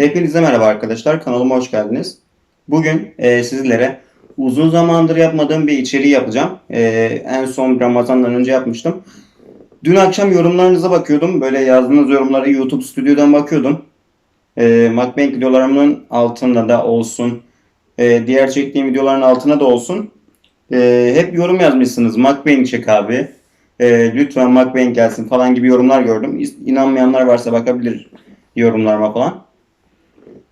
Hepinize merhaba arkadaşlar. Kanalıma hoş geldiniz. Bugün e, sizlere uzun zamandır yapmadığım bir içeriği yapacağım. E, en son Ramazan'dan önce yapmıştım. Dün akşam yorumlarınıza bakıyordum. Böyle yazdığınız yorumlara YouTube stüdyodan bakıyordum. E, Macbank videolarımın altında da olsun. e, diğer çektiğim videoların altına da olsun. E, hep yorum yazmışsınız. Macbank çek abi. E, lütfen Macbank gelsin falan gibi yorumlar gördüm. İnanmayanlar varsa bakabilir yorumlarıma falan.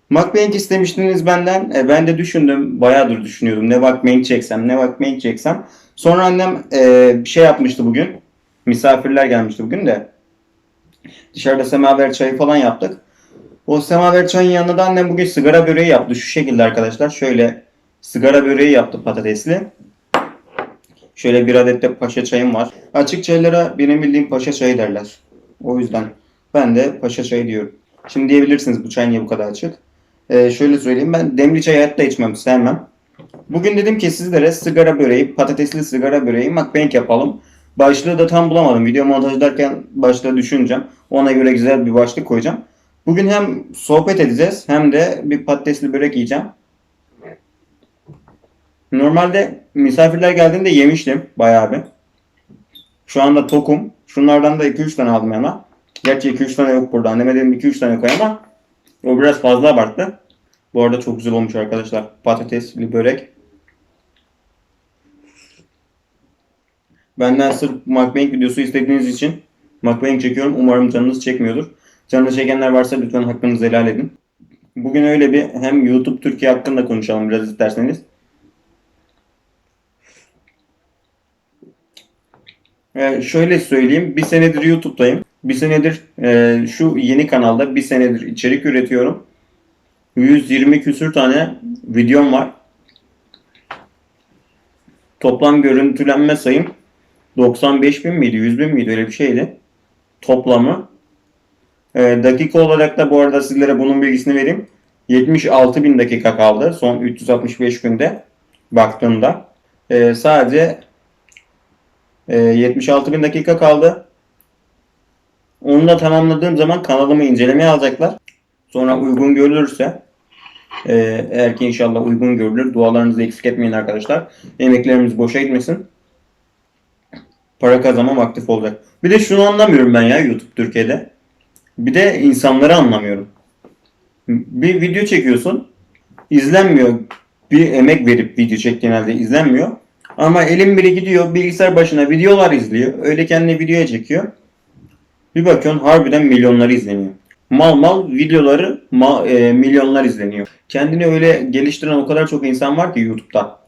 Macbank istemiştiniz benden. E, ben de düşündüm. Bayağıdır düşünüyordum. Ne Macbank çeksem, ne Macbank çeksem. Sonra annem e, bir şey yapmıştı bugün. Misafirler gelmişti bugün de. Dışarıda semaver çayı falan yaptık. O semaver çayın yanında da annem bugün sigara böreği yaptı. Şu şekilde arkadaşlar. Şöyle sigara böreği yaptı patatesli. Şöyle bir adet de paşa çayım var. Açık çaylara benim bildiğim paşa çayı derler. O yüzden ben de paşa çayı diyorum. Şimdi diyebilirsiniz bu çay niye bu kadar açık? Ee, şöyle söyleyeyim ben demli çay hayatta içmem sevmem. Bugün dedim ki sizlere sigara böreği, patatesli sigara böreği mukbang yapalım. Başlığı da tam bulamadım. Video montajlarken başlığı düşüneceğim. Ona göre güzel bir başlık koyacağım. Bugün hem sohbet edeceğiz hem de bir patatesli börek yiyeceğim. Normalde misafirler geldiğinde yemiştim bayağı bir. Şu anda tokum. Şunlardan da 2-3 tane aldım yana. Gerçi 2-3 tane yok burada. Anneme dedim 2-3 tane koy ama o biraz fazla abarttı. Bu arada çok güzel olmuş arkadaşlar. Patatesli börek. Benden sırf mukbang videosu istediğiniz için mukbang çekiyorum. Umarım canınız çekmiyordur. Canınız çekenler varsa lütfen hakkınızı helal edin. Bugün öyle bir hem YouTube Türkiye hakkında konuşalım biraz isterseniz. Ee, şöyle söyleyeyim. Bir senedir YouTube'dayım. Bir senedir e, şu yeni kanalda bir senedir içerik üretiyorum. 120 küsür tane videom var. Toplam görüntülenme sayım 95 bin miydi 100 bin miydi öyle bir şeydi. Toplamı. E, dakika olarak da bu arada sizlere bunun bilgisini vereyim. 76 bin dakika kaldı son 365 günde baktığımda. E, sadece e, 76 bin dakika kaldı. Onu da tamamladığım zaman kanalımı incelemeye alacaklar. Sonra uygun görülürse e, eğer ki inşallah uygun görülür. Dualarınızı eksik etmeyin arkadaşlar. Emeklerimiz boşa gitmesin. Para kazanmam aktif olacak. Bir de şunu anlamıyorum ben ya YouTube Türkiye'de. Bir de insanları anlamıyorum. Bir video çekiyorsun. izlenmiyor. Bir emek verip video çektiğin halde izlenmiyor. Ama elim biri gidiyor bilgisayar başına videolar izliyor. Öyle kendine videoya çekiyor. Bir bakıyorsun harbiden milyonları izleniyor. Mal mal videoları ma- e, milyonlar izleniyor. Kendini öyle geliştiren o kadar çok insan var ki YouTube'da.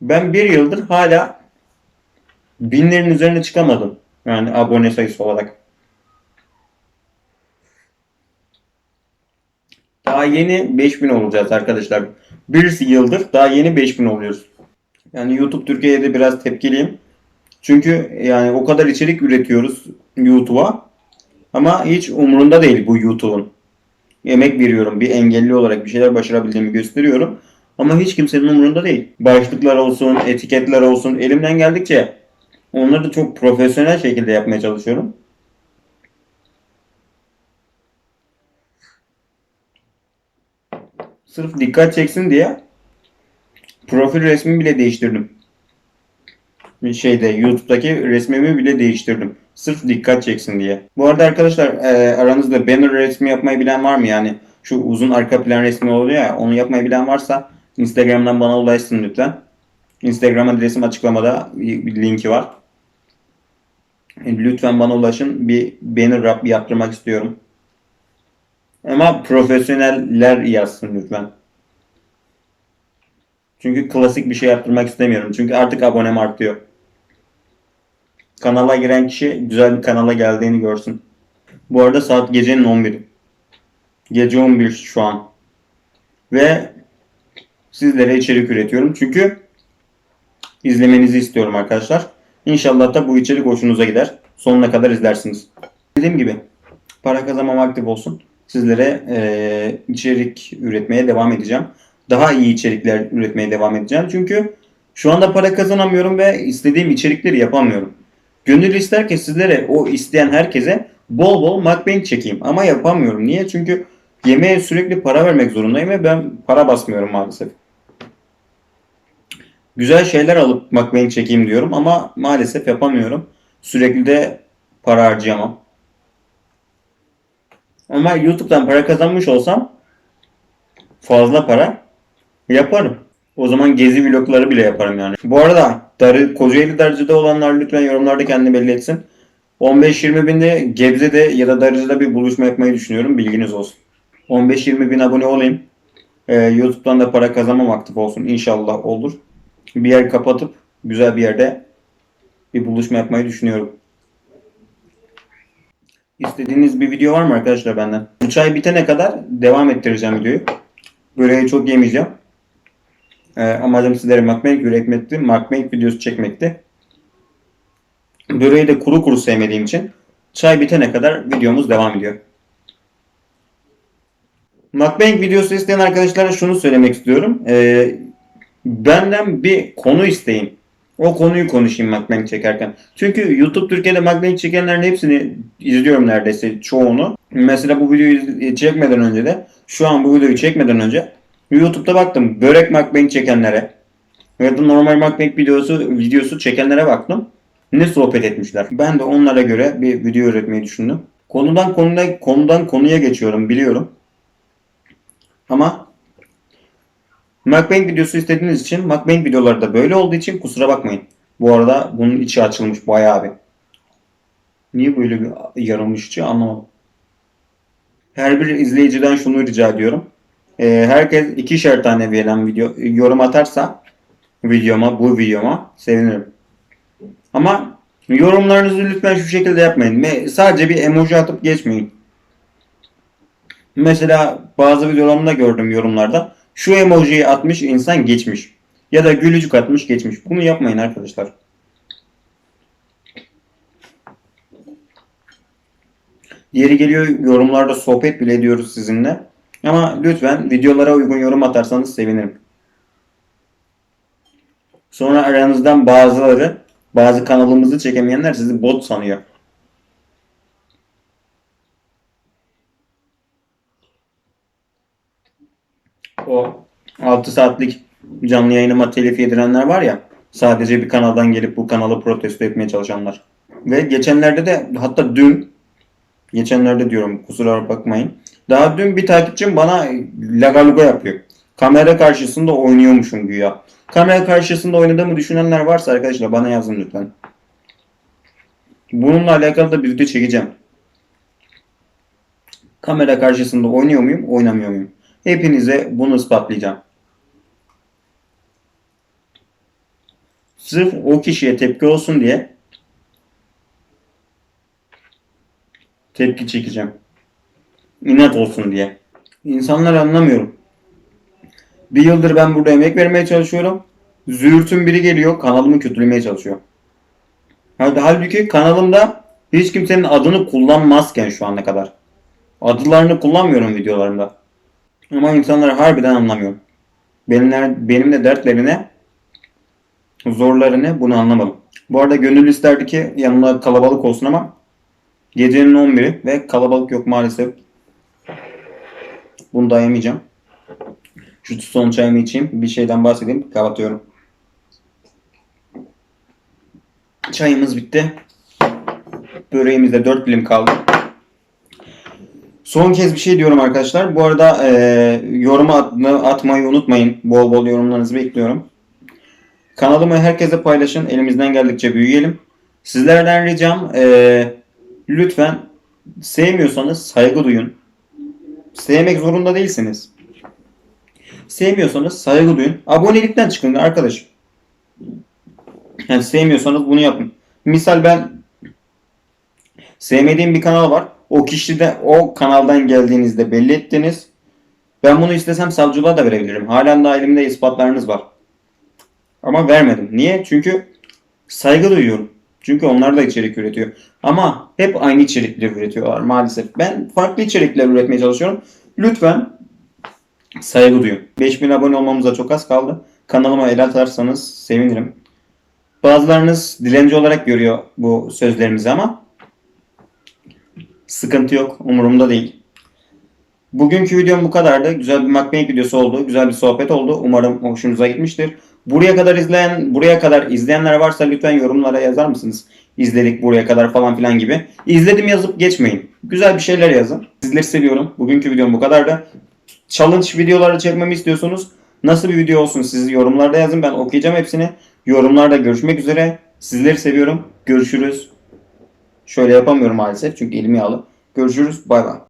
Ben bir yıldır hala binlerin üzerine çıkamadım. Yani abone sayısı olarak. Yeni 5000 olacağız arkadaşlar. Bir yıldır daha yeni 5000 oluyoruz. Yani YouTube Türkiye'de biraz tepkiliyim. Çünkü yani o kadar içerik üretiyoruz YouTube'a. Ama hiç umurunda değil bu YouTube'un. Emek veriyorum. Bir engelli olarak bir şeyler başarabildiğimi gösteriyorum. Ama hiç kimsenin umurunda değil. Başlıklar olsun, etiketler olsun. Elimden geldikçe onları da çok profesyonel şekilde yapmaya çalışıyorum. Sırf dikkat çeksin diye profil resmimi bile değiştirdim. Şeyde YouTube'daki resmimi bile değiştirdim. Sırf dikkat çeksin diye. Bu arada arkadaşlar e, aranızda banner resmi yapmayı bilen var mı? Yani şu uzun arka plan resmi oluyor ya onu yapmayı bilen varsa Instagram'dan bana ulaşsın lütfen. Instagram adresim açıklamada bir linki var. E, Lütfen bana ulaşın. Bir banner rap yaptırmak istiyorum. Ama profesyoneller yazsın lütfen. Çünkü klasik bir şey yaptırmak istemiyorum. Çünkü artık abonem artıyor. Kanala giren kişi güzel bir kanala geldiğini görsün. Bu arada saat gecenin 11'i. Gece 11 şu an. Ve sizlere içerik üretiyorum. Çünkü izlemenizi istiyorum arkadaşlar. İnşallah da bu içerik hoşunuza gider. Sonuna kadar izlersiniz. Dediğim gibi para kazanmam aktif olsun. Sizlere eee, içerik üretmeye devam edeceğim. Daha iyi içerikler üretmeye devam edeceğim. Çünkü şu anda para kazanamıyorum ve istediğim içerikleri yapamıyorum. Gönül ister ki sizlere o isteyen herkese bol bol mukbang çekeyim. Ama yapamıyorum. Niye? Çünkü yemeğe sürekli para vermek zorundayım ve ben para basmıyorum maalesef. Güzel şeyler alıp mukbang çekeyim diyorum ama maalesef yapamıyorum. Sürekli de para harcayamam. Ama YouTube'dan para kazanmış olsam fazla para yaparım. O zaman gezi vlogları bile yaparım yani. Bu arada Darı, Kocaeli Darıcı'da olanlar lütfen yorumlarda kendini belli etsin. 15-20 binde Gebze'de ya da Darıcı'da bir buluşma yapmayı düşünüyorum. Bilginiz olsun. 15-20 bin abone olayım. Ee, YouTube'dan da para kazanmam aktif olsun. İnşallah olur. Bir yer kapatıp güzel bir yerde bir buluşma yapmayı düşünüyorum. İstediğiniz bir video var mı arkadaşlar benden? Bu çay bitene kadar devam ettireceğim videoyu. Böreği çok yemeyeceğim. Ee, amacım sizlere mukbang üretmekti. Mukbang videosu çekmekti. Böreği de kuru kuru sevmediğim için çay bitene kadar videomuz devam ediyor. Mukbang videosu isteyen arkadaşlara şunu söylemek istiyorum. Ee, benden bir konu isteyin. O konuyu konuşayım mukbang çekerken. Çünkü YouTube Türkiye'de mukbang çekenlerin hepsini izliyorum neredeyse çoğunu. Mesela bu videoyu çekmeden önce de şu an bu videoyu çekmeden önce YouTube'da baktım börek mukbang çekenlere ya da normal mukbang videosu videosu çekenlere baktım. Ne sohbet etmişler. Ben de onlara göre bir video üretmeyi düşündüm. Konudan konuya konudan konuya geçiyorum biliyorum. Ama mukbang videosu istediğiniz için mukbang videoları da böyle olduğu için kusura bakmayın. Bu arada bunun içi açılmış bayağı bir. Niye böyle bir yarılmış içi anlamadım. Her bir izleyiciden şunu rica ediyorum. Ee, herkes ikişer tane verilen video yorum atarsa videoma bu videoma sevinirim. Ama yorumlarınızı lütfen şu şekilde yapmayın. Me- Sadece bir emoji atıp geçmeyin. Mesela bazı videolarımda gördüm yorumlarda. Şu emojiyi atmış insan geçmiş. Ya da gülücük atmış geçmiş. Bunu yapmayın arkadaşlar. Yeri geliyor yorumlarda sohbet bile ediyoruz sizinle. Ama lütfen videolara uygun yorum atarsanız sevinirim. Sonra aranızdan bazıları, bazı kanalımızı çekemeyenler sizi bot sanıyor. O 6 saatlik canlı yayınıma telif yedirenler var ya, sadece bir kanaldan gelip bu kanalı protesto etmeye çalışanlar. Ve geçenlerde de hatta dün, geçenlerde diyorum kusura bakmayın. Daha dün bir takipçim bana lagaluga yapıyor. Kamera karşısında oynuyormuşum güya. Kamera karşısında oynadığımı düşünenler varsa arkadaşlar bana yazın lütfen. Bununla alakalı da bir video çekeceğim. Kamera karşısında oynuyor muyum, oynamıyor muyum? Hepinize bunu ispatlayacağım. Sırf o kişiye tepki olsun diye tepki çekeceğim. İnat olsun diye. İnsanlar anlamıyorum. Bir yıldır ben burada emek vermeye çalışıyorum. Züğürt'ün biri geliyor kanalımı kötülemeye çalışıyor. Hal- Halbuki kanalımda hiç kimsenin adını kullanmazken şu ana kadar. Adlarını kullanmıyorum videolarımda. Ama insanlar harbiden anlamıyor. Benimle, benimle dertlerine, zorlarını bunu anlamadım. Bu arada gönül isterdi ki yanımda kalabalık olsun ama gecenin 11'i ve kalabalık yok maalesef. Bunu dayamayacağım. Şu son çayımı içeyim. Bir şeyden bahsedeyim. Kapatıyorum. Çayımız bitti. Böreğimizde 4 dilim kaldı. Son kez bir şey diyorum arkadaşlar. Bu arada e, yoruma at- atmayı unutmayın. Bol bol yorumlarınızı bekliyorum. Kanalımı herkese paylaşın. Elimizden geldikçe büyüyelim. Sizlerden ricam e, lütfen sevmiyorsanız saygı duyun. Sevmek zorunda değilsiniz. Sevmiyorsanız saygı duyun. Abonelikten çıkın arkadaş. Yani sevmiyorsanız bunu yapın. Misal ben sevmediğim bir kanal var. O kişi de o kanaldan geldiğinizde belli ettiniz. Ben bunu istesem savcılığa da verebilirim. Halen daha elimde ispatlarınız var. Ama vermedim. Niye? Çünkü saygı duyuyorum. Çünkü onlar da içerik üretiyor. Ama hep aynı içerikleri üretiyorlar maalesef. Ben farklı içerikler üretmeye çalışıyorum. Lütfen saygı duyun. 5000 abone olmamıza çok az kaldı. Kanalıma el atarsanız sevinirim. Bazılarınız dilenci olarak görüyor bu sözlerimizi ama Sıkıntı yok. Umurumda değil. Bugünkü videom bu kadardı. Güzel bir mukbang videosu oldu. Güzel bir sohbet oldu. Umarım hoşunuza gitmiştir. Buraya kadar izleyen, buraya kadar izleyenler varsa lütfen yorumlara yazar mısınız? İzledik buraya kadar falan filan gibi. İzledim yazıp geçmeyin. Güzel bir şeyler yazın. Sizleri seviyorum. Bugünkü videom bu kadardı. Challenge videoları çekmemi istiyorsunuz. Nasıl bir video olsun siz yorumlarda yazın. Ben okuyacağım hepsini. Yorumlarda görüşmek üzere. Sizleri seviyorum. Görüşürüz. Şöyle yapamıyorum maalesef çünkü elim yağlı. Görüşürüz. Bay bay.